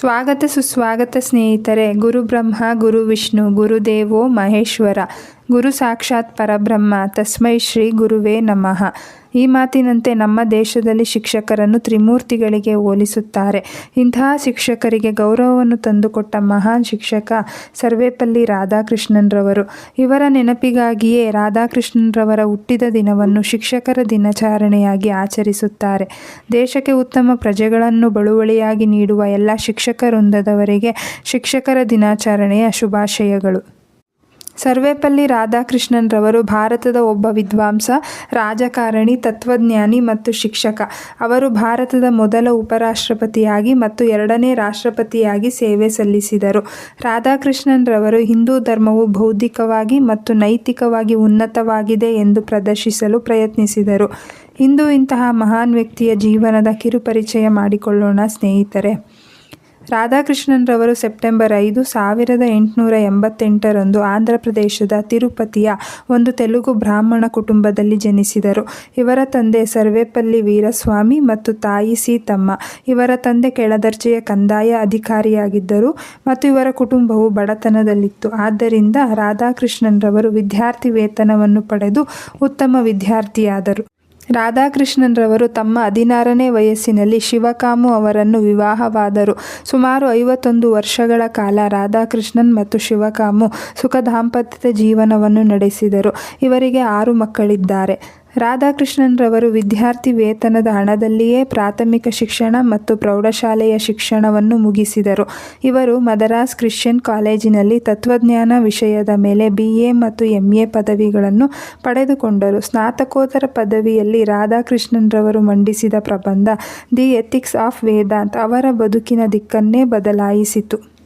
ಸ್ವಾಗತ ಸುಸ್ವಾಗತ ಸ್ನೇಹಿತರೆ ಗುರು ಬ್ರಹ್ಮ ಗುರು ವಿಷ್ಣು ಗುರುದೇವೋ ಮಹೇಶ್ವರ. ಗುರು ಸಾಕ್ಷಾತ್ ಪರಬ್ರಹ್ಮ, ತಸ್ಮೈ ಶ್ರೀ ಗುರುವೇ ನಮಃ. ಈ ಮಾತಿನಂತೆ ನಮ್ಮ ದೇಶದಲ್ಲಿ ಶಿಕ್ಷಕರನ್ನು ತ್ರಿಮೂರ್ತಿಗಳಿಗೆ ಹೋಲಿಸುತ್ತಾರೆ. ಇಂತಹ ಶಿಕ್ಷಕರಿಗೆ ಗೌರವವನ್ನು ತಂದುಕೊಟ್ಟ ಮಹಾನ್ ಶಿಕ್ಷಕ ಸರ್ವೇಪಲ್ಲಿ ರಾಧಾಕೃಷ್ಣನ್ರವರು. ಇವರ ನೆನಪಿಗಾಗಿಯೇ ರಾಧಾಕೃಷ್ಣನ್ರವರ ಹುಟ್ಟಿದ ದಿನವನ್ನು ಶಿಕ್ಷಕರ ದಿನಾಚರಣೆಯಾಗಿ ಆಚರಿಸುತ್ತಾರೆ. ದೇಶಕ್ಕೆ ಉತ್ತಮ ಪ್ರಜೆಗಳನ್ನು ಬಳುವಳಿಯಾಗಿ ನೀಡುವ ಎಲ್ಲ ಶಿಕ್ಷಕ ವೃಂದದವರಿಗೆ ಶಿಕ್ಷಕರ ದಿನಾಚರಣೆಯ ಶುಭಾಶಯಗಳು. ಸರ್ವೇಪಲ್ಲಿ ರಾಧಾಕೃಷ್ಣನ್ರವರು ಭಾರತದ ಒಬ್ಬ ವಿದ್ವಾಂಸ, ರಾಜಕಾರಣಿ, ತತ್ವಜ್ಞಾನಿ ಮತ್ತು ಶಿಕ್ಷಕ. ಅವರು ಭಾರತದ ಮೊದಲ ಉಪರಾಷ್ಟ್ರಪತಿಯಾಗಿ ಮತ್ತು ಎರಡನೇ ರಾಷ್ಟ್ರಪತಿಯಾಗಿ ಸೇವೆ ಸಲ್ಲಿಸಿದರು. ರಾಧಾಕೃಷ್ಣನ್ರವರು ಹಿಂದೂ ಧರ್ಮವು ಬೌದ್ಧಿಕವಾಗಿ ಮತ್ತು ನೈತಿಕವಾಗಿ ಉನ್ನತವಾಗಿದೆ ಎಂದು ಪ್ರದರ್ಶಿಸಲು ಪ್ರಯತ್ನಿಸಿದರು. ಇಂದು ಇಂತಹ ಮಹಾನ್ ವ್ಯಕ್ತಿಯ ಜೀವನದ ಕಿರುಪರಿಚಯ ಮಾಡಿಕೊಳ್ಳೋಣ ಸ್ನೇಹಿತರೆ. ರಾಧಾಕೃಷ್ಣನ್ರವರು ಸೆಪ್ಟೆಂಬರ್ ಐದು ಸಾವಿರದ ಎಂಟುನೂರ ಎಂಬತ್ತೆಂಟರಂದು ಆಂಧ್ರ ಪ್ರದೇಶದ ತಿರುಪತಿಯ ಒಂದು ತೆಲುಗು ಬ್ರಾಹ್ಮಣ ಕುಟುಂಬದಲ್ಲಿ ಜನಿಸಿದರು. ಇವರ ತಂದೆ ಸರ್ವೇಪಲ್ಲಿ ವೀರಸ್ವಾಮಿ ಮತ್ತು ತಾಯಿ ಸೀತಮ್ಮ. ಇವರ ತಂದೆ ಕೆಳದರ್ಜೆಯ ಕಂದಾಯ ಅಧಿಕಾರಿಯಾಗಿದ್ದರು ಮತ್ತು ಇವರ ಕುಟುಂಬವು ಬಡತನದಲ್ಲಿತ್ತು. ಆದ್ದರಿಂದ ರಾಧಾಕೃಷ್ಣನ್ರವರು ವಿದ್ಯಾರ್ಥಿ ವೇತನವನ್ನು ಪಡೆದು ಉತ್ತಮ ವಿದ್ಯಾರ್ಥಿಯಾದರು. ರಾಧಾಕೃಷ್ಣನ್ರವರು ತಮ್ಮ ಹದಿನಾರನೇ ವಯಸ್ಸಿನಲ್ಲಿ ಶಿವಕಾಮು ಅವರನ್ನು ವಿವಾಹವಾದರು. ಸುಮಾರು ಐವತ್ತೊಂದು ವರ್ಷಗಳ ಕಾಲ ರಾಧಾಕೃಷ್ಣನ್ ಮತ್ತು ಶಿವಕಾಮು ಸುಖ ದಾಂಪತ್ಯದ ಜೀವನವನ್ನು ನಡೆಸಿದರು. ಇವರಿಗೆ ಆರು ಮಕ್ಕಳಿದ್ದಾರೆ. ರಾಧಾಕೃಷ್ಣನ್ರವರು ವಿದ್ಯಾರ್ಥಿ ವೇತನದ ಹಣದಲ್ಲಿಯೇ ಪ್ರಾಥಮಿಕ ಶಿಕ್ಷಣ ಮತ್ತು ಪ್ರೌಢಶಾಲೆಯ ಶಿಕ್ಷಣವನ್ನು ಮುಗಿಸಿದರು. ಇವರು ಮದರಾಸ್ ಕ್ರಿಶ್ಚಿಯನ್ ಕಾಲೇಜಿನಲ್ಲಿ ತತ್ವಜ್ಞಾನ ವಿಷಯದ ಮೇಲೆ ಬಿ ಮತ್ತು ಎ ಪದವಿಗಳನ್ನು ಪಡೆದುಕೊಂಡರು. ಸ್ನಾತಕೋತ್ತರ ಪದವಿಯಲ್ಲಿ ರಾಧಾಕೃಷ್ಣನ್ರವರು ಮಂಡಿಸಿದ ಪ್ರಬಂಧ ದಿ ಎಥಿಕ್ಸ್ ಆಫ್ ವೇದಾಂತ್ ಅವರ ಬದುಕಿನ ದಿಕ್ಕನ್ನೇ ಬದಲಾಯಿಸಿತು.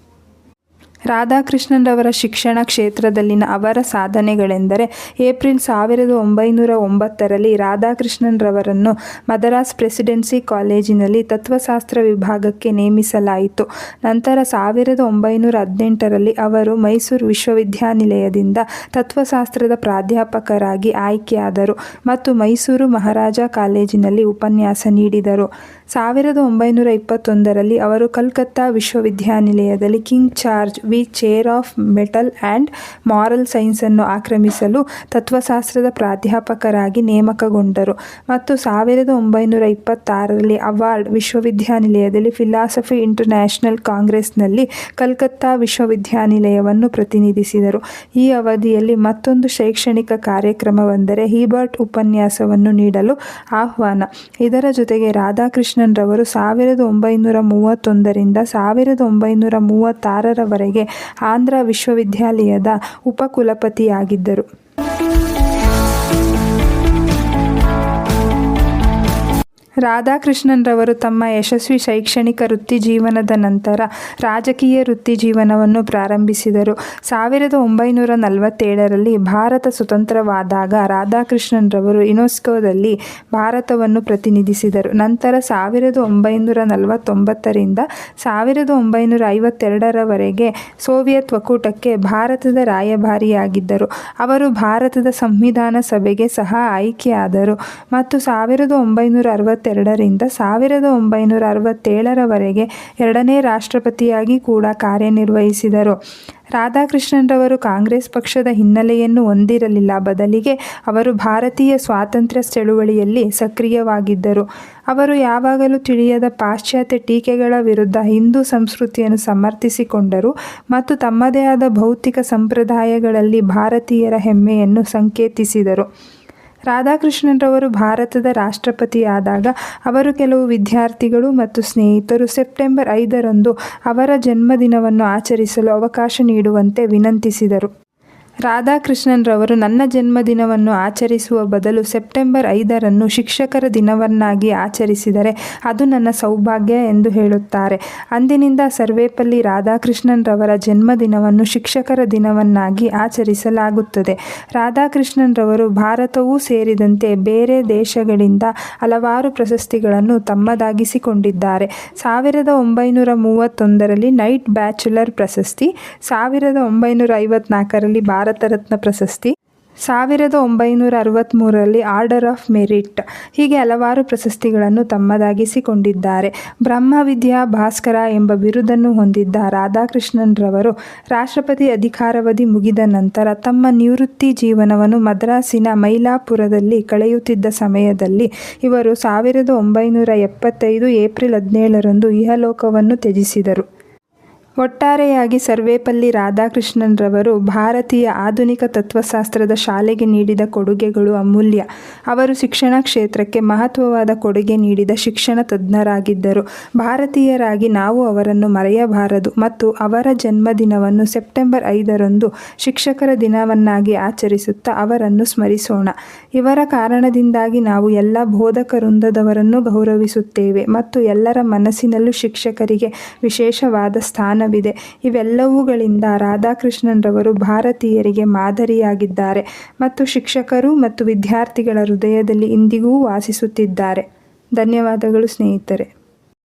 ರಾಧಾಕೃಷ್ಣನ್ರವರ ಶಿಕ್ಷಣ ಕ್ಷೇತ್ರದಲ್ಲಿನ ಅವರ ಸಾಧನೆಗಳೆಂದರೆ ಏಪ್ರಿಲ್ ಸಾವಿರದ ಒಂಬೈನೂರ ಒಂಬತ್ತರಲ್ಲಿ ರಾಧಾಕೃಷ್ಣನ್ರವರನ್ನು ಮದರಾಸ್ ಪ್ರೆಸಿಡೆನ್ಸಿ ಕಾಲೇಜಿನಲ್ಲಿ ತತ್ವಶಾಸ್ತ್ರ ವಿಭಾಗಕ್ಕೆ ನೇಮಿಸಲಾಯಿತು. ನಂತರ ಸಾವಿರದ ಒಂಬೈನೂರ ಹದಿನೆಂಟರಲ್ಲಿ ಅವರು ಮೈಸೂರು ವಿಶ್ವವಿದ್ಯಾನಿಲಯದಿಂದ ತತ್ವಶಾಸ್ತ್ರದ ಪ್ರಾಧ್ಯಾಪಕರಾಗಿ ಆಯ್ಕೆಯಾದರು ಮತ್ತು ಮೈಸೂರು ಮಹಾರಾಜ ಕಾಲೇಜಿನಲ್ಲಿ ಉಪನ್ಯಾಸ ನೀಡಿದರು. ಸಾವಿರದ ಒಂಬೈನೂರ ಇಪ್ಪತ್ತೊಂದರಲ್ಲಿ ಅವರು ಕಲ್ಕತ್ತಾ ವಿಶ್ವವಿದ್ಯಾನಿಲಯದಲ್ಲಿ King George V chair of mental and moral ಸೈನ್ಸನ್ನು ಆಕ್ರಮಿಸಲು ತತ್ವಶಾಸ್ತ್ರದ ಪ್ರಾಧ್ಯಾಪಕರಾಗಿ ನೇಮಕಗೊಂಡರು. ಮತ್ತು ಸಾವಿರದ ಒಂಬೈನೂರ ಇಪ್ಪತ್ತಾರರಲ್ಲಿ ಅವಾರ್ಡ್ ವಿಶ್ವವಿದ್ಯಾನಿಲಯದಲ್ಲಿ ಫಿಲಾಸಫಿ ಇಂಟರ್ನ್ಯಾಷನಲ್ ಕಾಂಗ್ರೆಸ್ನಲ್ಲಿ ಕಲ್ಕತ್ತಾ ವಿಶ್ವವಿದ್ಯಾನಿಲಯವನ್ನು ಪ್ರತಿನಿಧಿಸಿದರು. ಈ ಅವಧಿಯಲ್ಲಿ ಮತ್ತೊಂದು ಶೈಕ್ಷಣಿಕ ಕಾರ್ಯಕ್ರಮವೆಂದರೆ ಹೀಬರ್ಟ್ ಉಪನ್ಯಾಸವನ್ನು ನೀಡಲು ಆಹ್ವಾನ. ಇದರ ಜೊತೆಗೆ ರಾಧಾಕೃಷ್ಣನ್ರವರು ಸಾವಿರದ ಒಂಬೈನೂರ ಮೂವತ್ತೊಂದರಿಂದ ಸಾವಿರದ ಒಂಬೈನೂರ ಮೂವತ್ತಾರರವರೆಗೆ ಆಂಧ್ರ ವಿಶ್ವವಿದ್ಯಾಲಯದ ಉಪಕುಲಪತಿಯಾಗಿದ್ದರು. ರಾಧಾಕೃಷ್ಣನ್ರವರು ತಮ್ಮ ಯಶಸ್ವಿ ಶೈಕ್ಷಣಿಕ ವೃತ್ತಿ ಜೀವನದ ನಂತರ ರಾಜಕೀಯ ವೃತ್ತಿ ಜೀವನವನ್ನು ಪ್ರಾರಂಭಿಸಿದರು. ಸಾವಿರದ ಒಂಬೈನೂರ ನಲವತ್ತೇಳರಲ್ಲಿ ಭಾರತ ಸ್ವತಂತ್ರವಾದಾಗ ರಾಧಾಕೃಷ್ಣನ್ರವರು ಯುನೆಸ್ಕೋದಲ್ಲಿ ಭಾರತವನ್ನು ಪ್ರತಿನಿಧಿಸಿದರು. ನಂತರ ಸಾವಿರದ ಒಂಬೈನೂರ ನಲವತ್ತೊಂಬತ್ತರಿಂದ ಸಾವಿರದ ಒಂಬೈನೂರ ಐವತ್ತೆರಡರವರೆಗೆ ಸೋವಿಯತ್ ಒಕ್ಕೂಟಕ್ಕೆ ಭಾರತದ ರಾಯಭಾರಿಯಾಗಿದ್ದರು. ಅವರು ಭಾರತದ ಸಂವಿಧಾನ ಸಭೆಗೆ ಸಹ ಆಯ್ಕೆಯಾದರು. ಮತ್ತು ಸಾವಿರದ ಒಂಬೈನೂರ ಅರವತ್ತೆರಡರಿಂದ ಸಾವಿರದ ಒಂಬೈನೂರ ಅರವತ್ತೇಳರವರೆಗೆ ಎರಡನೇ ರಾಷ್ಟ್ರಪತಿಯಾಗಿ ಕೂಡ ಕಾರ್ಯನಿರ್ವಹಿಸಿದರು. ರಾಧಾಕೃಷ್ಣನ್ರವರು ಕಾಂಗ್ರೆಸ್ ಪಕ್ಷದ ಹಿನ್ನೆಲೆಯನ್ನು ಹೊಂದಿರಲಿಲ್ಲ. ಬದಲಿಗೆ ಅವರು ಭಾರತೀಯ ಸ್ವಾತಂತ್ರ್ಯ ಚಳುವಳಿಯಲ್ಲಿ ಸಕ್ರಿಯವಾಗಿದ್ದರು. ಅವರು ಯಾವಾಗಲೂ ತಿಳಿಯದ ಪಾಶ್ಚಾತ್ಯ ಟೀಕೆಗಳ ವಿರುದ್ಧ ಹಿಂದೂ ಸಂಸ್ಕೃತಿಯನ್ನು ಸಮರ್ಥಿಸಿಕೊಂಡರು ಮತ್ತು ತಮ್ಮದೇ ಆದ ಭೌತಿಕ ಸಂಪ್ರದಾಯಗಳಲ್ಲಿ ಭಾರತೀಯರ ಹೆಮ್ಮೆಯನ್ನು ಸಂಕೇತಿಸಿದರು. ರಾಧಾಕೃಷ್ಣನ್ರವರು ಭಾರತದ ರಾಷ್ಟ್ರಪತಿಯಾದಾಗ ಅವರು ಕೆಲವು ವಿದ್ಯಾರ್ಥಿಗಳು ಮತ್ತು ಸ್ನೇಹಿತರು ಸೆಪ್ಟೆಂಬರ್ ಐದರಂದು ಅವರ ಜನ್ಮದಿನವನ್ನು ಆಚರಿಸಲು ಅವಕಾಶ ನೀಡುವಂತೆ ವಿನಂತಿಸಿದರು. ರಾಧಾಕೃಷ್ಣನ್ರವರು ನನ್ನ ಜನ್ಮದಿನವನ್ನು ಆಚರಿಸುವ ಬದಲು ಸೆಪ್ಟೆಂಬರ್ ಐದರನ್ನು ಶಿಕ್ಷಕರ ದಿನವನ್ನಾಗಿ ಆಚರಿಸಿದರೆ ಅದು ನನ್ನ ಸೌಭಾಗ್ಯ ಎಂದು ಹೇಳುತ್ತಾರೆ. ಅಂದಿನಿಂದ ಸರ್ವೇಪಲ್ಲಿ ರಾಧಾಕೃಷ್ಣನ್ರವರ ಜನ್ಮದಿನವನ್ನು ಶಿಕ್ಷಕರ ದಿನವನ್ನಾಗಿ ಆಚರಿಸಲಾಗುತ್ತದೆ. ರಾಧಾಕೃಷ್ಣನ್ರವರು ಭಾರತವೂ ಸೇರಿದಂತೆ ಬೇರೆ ದೇಶಗಳಿಂದ ಹಲವಾರು ಪ್ರಶಸ್ತಿಗಳನ್ನು ತಮ್ಮದಾಗಿಸಿಕೊಂಡಿದ್ದಾರೆ. ಸಾವಿರದ ಒಂಬೈನೂರ ಮೂವತ್ತೊಂದರಲ್ಲಿ ನೈಟ್ ಬ್ಯಾಚುಲರ್ ಪ್ರಶಸ್ತಿ, ಸಾವಿರದ ಒಂಬೈನೂರ ಐವತ್ನಾಲ್ಕರಲ್ಲಿ ಭಾರತ ರತ್ನ ಪ್ರಶಸ್ತಿ. ಸಾವಿರದ ಒಂಬೈನೂರ ಅರವತ್ತ್ಮೂರರಲ್ಲಿ ಆರ್ಡರ್ ಆಫ್ ಮೆರಿಟ್. ಹೀಗೆ ಹಲವಾರು ಪ್ರಶಸ್ತಿಗಳನ್ನು ತಮ್ಮದಾಗಿಸಿಕೊಂಡಿದ್ದಾರೆ. ಬ್ರಹ್ಮವಿದ್ಯಾ ಭಾಸ್ಕರ ಎಂಬ ಬಿರುದನ್ನು ಹೊಂದಿದ್ದ ರಾಧಾಕೃಷ್ಣನ್ರವರು ರಾಷ್ಟ್ರಪತಿ ಅಧಿಕಾರಾವಧಿ ಮುಗಿದ ನಂತರ ತಮ್ಮ ನಿವೃತ್ತಿ ಜೀವನವನ್ನು ಮದ್ರಾಸಿನ ಮೈಲಾಪುರದಲ್ಲಿ ಕಳೆಯುತ್ತಿದ್ದ ಸಮಯದಲ್ಲಿ ಇವರು ಸಾವಿರದ ಒಂಬೈನೂರ ಎಪ್ಪತ್ತೈದು ಏಪ್ರಿಲ್ ಹದಿನೇಳರಂದು ಇಹಲೋಕವನ್ನು ತ್ಯಜಿಸಿದರು. ಒಟ್ಟಾರೆಯಾಗಿ ಸರ್ವೇಪಲ್ಲಿ ರಾಧಾಕೃಷ್ಣನ್ರವರು ಭಾರತೀಯ ಆಧುನಿಕ ತತ್ವಶಾಸ್ತ್ರದ ಶಾಲೆಗೆ ನೀಡಿದ ಕೊಡುಗೆಗಳು ಅಮೂಲ್ಯ. ಅವರು ಶಿಕ್ಷಣ ಕ್ಷೇತ್ರಕ್ಕೆ ಮಹತ್ವವಾದ ಕೊಡುಗೆ ನೀಡಿದ ಶಿಕ್ಷಣ ತಜ್ಞರಾಗಿದ್ದರು. ಭಾರತೀಯರಾಗಿ ನಾವು ಅವರನ್ನು ಮರೆಯಬಾರದು ಮತ್ತು ಅವರ ಜನ್ಮದಿನವನ್ನು ಸೆಪ್ಟೆಂಬರ್ ಐದರಂದು ಶಿಕ್ಷಕರ ದಿನವನ್ನಾಗಿ ಆಚರಿಸುತ್ತಾ ಅವರನ್ನು ಸ್ಮರಿಸೋಣ. ಇವರ ಕಾರಣದಿಂದಾಗಿ ನಾವು ಎಲ್ಲ ಬೋಧಕವೃಂದದವರನ್ನು ಗೌರವಿಸುತ್ತೇವೆ ಮತ್ತು ಎಲ್ಲರ ಮನಸ್ಸಿನಲ್ಲೂ ಶಿಕ್ಷಕರಿಗೆ ವಿಶೇಷವಾದ ಸ್ಥಾನವಿದೆ ಇವೆಲ್ಲವುಗಳಿಂದ ರಾಧಾಕೃಷ್ಣನ್ರವರು ಭಾರತೀಯರಿಗೆ ಮಾದರಿಯಾಗಿದ್ದಾರೆ ಮತ್ತು ಶಿಕ್ಷಕರು ಮತ್ತು ವಿದ್ಯಾರ್ಥಿಗಳ ಹೃದಯದಲ್ಲಿ ಇಂದಿಗೂ ವಾಸಿಸುತ್ತಿದ್ದಾರೆ. ಧನ್ಯವಾದಗಳು ಸ್ನೇಹಿತರೆ.